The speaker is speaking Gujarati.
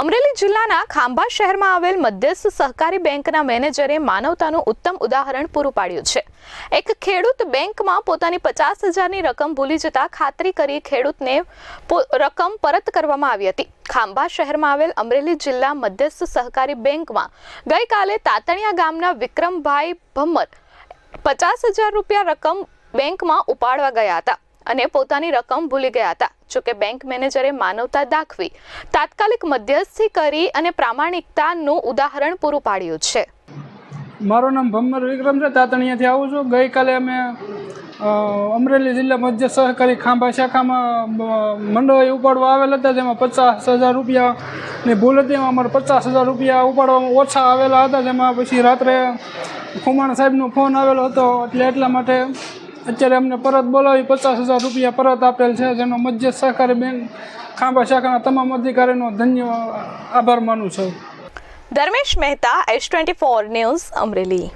અમરેલી જિલ્લાના ખાંભા શહેરમાં આવેલ મધ્યસ્થ સહકારી બેંકના મેનેજરે માનવતાનું ઉત્તમ ઉદાહરણ પૂરું પાડ્યું છે. એક ખેડૂત બેંકમાં પોતાની પચાસ હજારની રકમ ભૂલી જતા ખાતરી કરી ખેડૂતને રકમ પરત કરવામાં આવી હતી. ખાંભા શહેરમાં આવેલ અમરેલી જિલ્લા મધ્યસ્થ સહકારી બેંકમાં ગઈકાલે તાતણિયા ગામના વિક્રમભાઈ ભમ્મર પચાસ હજાર રૂપિયા રકમ બેંકમાં ઉપાડવા ગયા હતા. અને પોતાની રકમ ભૂલી ગયા હતા. જોકે બેંક મેનેજરે માનવતા દાખવી, તાત્કાલિક મધ્યસ્થી કરી અને પ્રામાણિકતાનું ઉદાહરણ પૂરું પાડ્યું છે. મારું નામ ભમ્મર વિક્રમ છે. તાતણીયાથી આવું છું. ગઈકાલે અમે અમરેલી જિલ્લા મધ્ય સહકારી ખાંભા શાખામાં મંડળ મંડળી ઉપાડવા આવેલા હતા, જેમાં પચાસ હજાર રૂપિયાની ભૂલ હતી. એમાં અમારે પચાસ હજાર રૂપિયા ઉપાડવામાં ઓછા આવેલા હતા. જેમાં પછી રાત્રે ખુમાણ સાહેબનો ફોન આવેલો હતો. એટલે એટલા માટે અત્યારે અમને પરત બોલાવી પચાસ હજાર રૂપિયા પરત આપેલ છે, જેનો મધ્ય સહકારી બેંક ખાંભા શાખાના તમામ અધિકારીનો ધન્ય આભાર માનું છું. Dharmesh Mehta, S twenty four news Amreli.